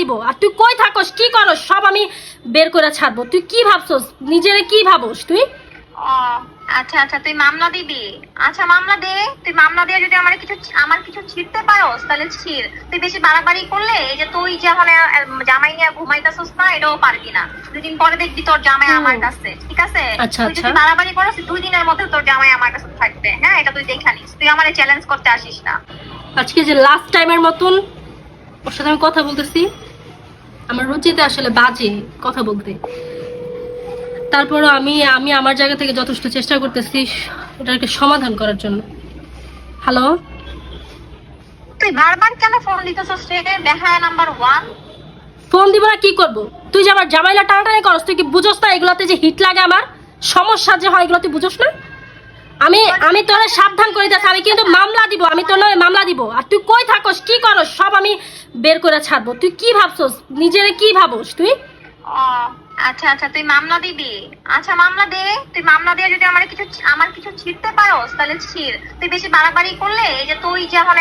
দিব? আর তুই কই থাকস? কি করস? সব আমি বের করে ছাড়বো। তুই কি ভাবছস? নিজেরে কি ভাবস তুই? আচ্ছা আচ্ছা তুই মামলা দিবি। আচ্ছা মামলা দে। তুই মামলা দিয়ে যদি আমার কিছু আমার কিছু ছিড়তে পারোস তাহলে ছিড়। তুই বেশি বাড়াবাড়ি করলে এই যে তুই যেমন জামাই নিয়ে ঘুমাইতেছস না এটাও পারবি না। দুদিন পরে দেখবি তোর জামাই আমার কাছে ঠিক আছে? আচ্ছা, তুই যদি আচ্ছা। বাড়াবাড়ি করস দুই দিনের মধ্যে তোর জামাই আমার কাছে থাকবে। হ্যাঁ এটা তুই দেখে নিস। তুই আমার চ্যালেঞ্জ করতে আসিস না। আজকে যে লাস্ট টাইমের মতন ওর সাথে আমি কথা বলতেছি। আমার রুচিতে আসলে বাজে কথা বলতে। তারপরও আমি আমি আমার জায়গা থেকে যথেষ্ট চেষ্টা করতেছি ওটাকে সমাধান করার জন্য। হ্যালো তুই বারবার কেন ফোন দিতেছস রে? দেখা নাম্বার ওয়ান ফোন দিব না কি করব? তুই যে আমার জামাইলা টানাটানি করস তুই কি বুঝোস না এগুলাতে যে হিট লাগে আমার? সমস্যা যে হয় এগুলো তুই বুঝোস না? আমি আমি তোরা সাবধান করে যাচ্ছি আমি কিন্তু মামলা দিব আমি তোর নামে মামলা দিব। আর তুই কই থাকস কি করস সব আমি বের করে ছাড়বো। তুই কি ভাবছস? নিজেরে কি ভাবস তুই? আচ্ছা আচ্ছা তুই মামলা দিবি। আচ্ছা মামলা দে। তুই মামলা দিয়ে যদি আমার কিছু আমার কিছু ছিড়তে পারোস তাহলে ছিড়। তুই বেশি বাড়াবাড়ি করলে এই যে তুই যেমন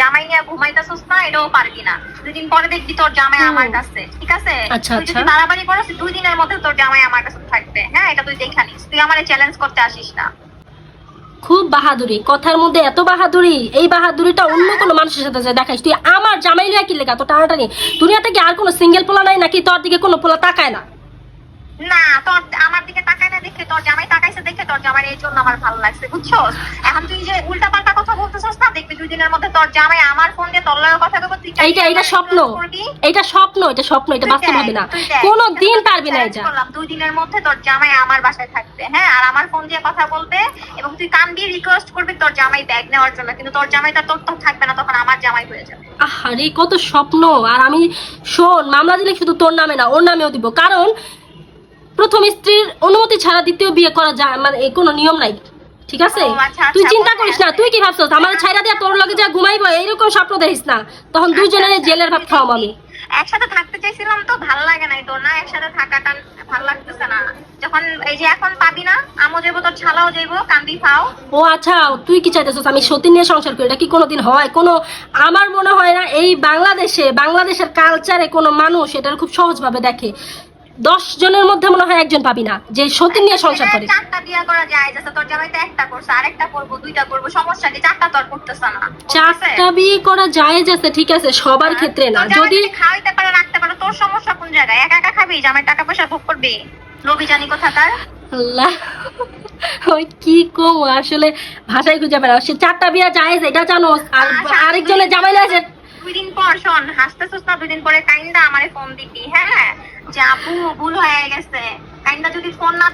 জামাই নিয়ে ঘুমাইতেছস না এটাও পারবি না। দুদিন পরে দেখবি তোর জামাই আমার কাছে ঠিক আছে? আচ্ছা, তুই যদি আচ্ছা। বাড়াবাড়ি করস দুই দিনের মধ্যে তোর জামাই আমার কাছে থাকবে। হ্যাঁ এটা তুই দেখে নিস। তুই আমার চ্যালেঞ্জ করতে আসিস না। খুব বাহাদুরি, কথার মধ্যে এত বাহাদুরি, এই বাহাদুরিটা অন্য কোনো মানুষের সাথে যায় দেখাইস। তুই আমার জামাই লিয়া কি লেখা তো টানাটানি। দুনিয়াতে কি আর কোনো সিঙ্গেল পোলা নাই নাকি? তোর দিকে কোনো পোলা তাকায় না। না, তোর আমার দিকে দেখে তোর জামাই তাকাইছে দেখে তোর জামাই এই জন্য আমার ভালো লাগছে বুঝছস? এখন তুই যে উল্টা পাল্টা কথা বলতেছস না দেখবি দুই দিনের মধ্যে তোর জামাই আমার ফোন দিয়ে তোর লগে কথা বলব তুই এইটা এইটা স্বপ্ন। এটা স্বপ্ন এটা স্বপ্ন এটা বাস্তব হবে না। কোনো দিন পারবি না এটা দুই দিনের মধ্যে তোর জামাই আমার বাসায় থাকবে হ্যাঁ? আর আমার ফোন দিয়ে কথা বলবে এবং তুই কান দিয়ে রিকোয়েস্ট করবি তোর জামাই ব্যাগ নেওয়ার জন্য কিন্তু তোর জামাই তার তোর তো থাকবে না তখন আমার জামাই হয়ে যাবে। আরে কত স্বপ্ন। আর আমি শোন মামলা দিলে শুধু তোর নামে না ওর নামেও দিব। কারণ প্রথম স্ত্রীর অনুমতি ছাড়া দ্বিতীয় বিয়ে করা যায় মানে এই কোনো নিয়ম নাই। ঠিক আছে? আচ্ছা, তুই আচ্ছা, চিন্তা করিস না তুই কি ভাবছস? আমার ছাইরা দিয়া তোর লগে যা ঘুমাইবো এইরকম স্বপ্ন দেখিস না। তখন দুজনের জেলের ভাত খাওয়াম আমি। একসাথে থাকতে চাইছিলাম তো ভালো লাগে নাই তোর না? একসাথে থাকাটা ভালো লাগতেছে না। যখন এই যে এখন পাবি না আমও যাব তোর ছালাও যাইবো কান্দি খাও ও আচ্ছা তুই কি চাইতেছিস? আমি সতী নিয়ে সংসার করি এটা কি কোনোদিন হয়? কোনো আমার মনে হয় না এই বাংলাদেশে বাংলাদেশের কালচারে কোনো মানুষ এটার খুব সহজভাবে দেখে। দশ জনের মধ্যে মনে হয় একজন পাবি না যে সতী নিয়ে সংসার করে। চারটা বিয়া করা যায় যাতে তোর জামাই তো একটা করছে আরেকটা করব দুইটা করব সমস্যা কি? চারটা তোর করতেছে না। চারটা বিয়ে করা যায় আছে ঠিক আছে সবার ক্ষেত্রে না। যদি খাওয়াইতে পারে রাখতে পারে তোর সমস্যা কোন জায়গায়? একা একা খাবি? জামাই টাকা পয়সা ভোগ করবি? লোভি জানি কোথাকার? আল্লাহ ওই কি কম আসলে ভাষায় খুঁজে পারে সে চারটা বিয়া যায় এটা জানো আর আচ্ছা, আরেকজনের জামাই আছে দুই দিন পর শোন হাসতেছিস না দুই দিন পরে কাইন্দা আমারে ফোন দিবি হ্যাঁ? যে আপু ভুল হয়ে গেছে।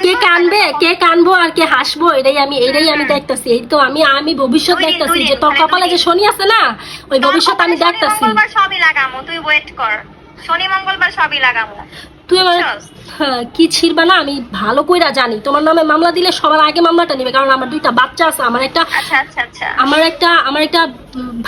কে কানবে? কে কানবো আর কে হাসবো? এটাই আমি এটাই আমি দেখতাছি। এই তো আমি আমি ভবিষ্যৎ দেখতাছি যে তোর মানে কপালে যে শনি আছে না ওই ভবিষ্যৎ আমি দেখতাছি। সবই লাগামো। তুই ওয়েট কর। শনি মঙ্গলবার সবই লাগামো। তুই আমার? হ্যাঁ, কি ছিড়বা না আমি ভালো কইরা জানি। তোমার নামে মামলা দিলে সবার আগে মামলাটা নিবে কারণ আমার দুইটা বাচ্চা আছে আমার একটা আচ্ছা আচ্ছা আচ্ছা। আমার একটা আমার একটা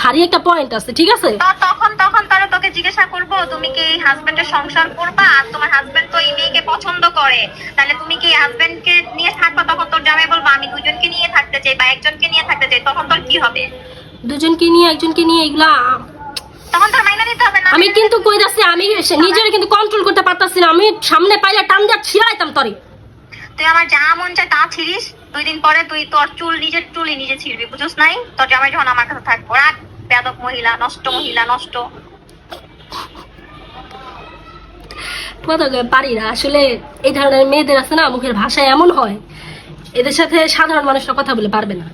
ভারী একটা পয়েন্ট আছে ঠিক আছে? তখন তখন তারা তোকে জিজ্ঞাসা করব তুমি কি এই হাজবেন্ডের সংসার করবা? আর তোমার হাজবেন্ড তো এই মেয়েকে পছন্দ করে। তাহলে তুমি কি হাজবেন্ডকে নিয়ে থাকবা? তখন তোর জামাই বলব আমি দুজনকে নিয়ে থাকতে চাই বা একজনকে নিয়ে থাকতে চাই। তখন তোর কি হবে? দুজনকে নিয়ে একজনকে নিয়ে এগুলা তখন তোর মাইনা দিতে হবে না। আমি কিন্তু কই যাচ্ছি আমি নিজের কিন্তু পারতাছি না আমি সামনে পাইলে টান দিয়া ছিড়াইতাম তরে। তুই আমার যা মন চায় তা ছিড়িস। দুই দিন পরে তুই তোর চুল নিজের চুলই নিজে ছিড়বি বুঝছ নাই? তোর জামাই যখন আমার কাছে থাকব রাখ বেদক মহিলা নষ্ট মহিলা নষ্ট। পারি না আসলে এই ধরনের মেয়েদের আছে না মুখের ভাষা এমন হয় এদের সাথে সাধারণ মানুষরা কথা বলে পারবে না।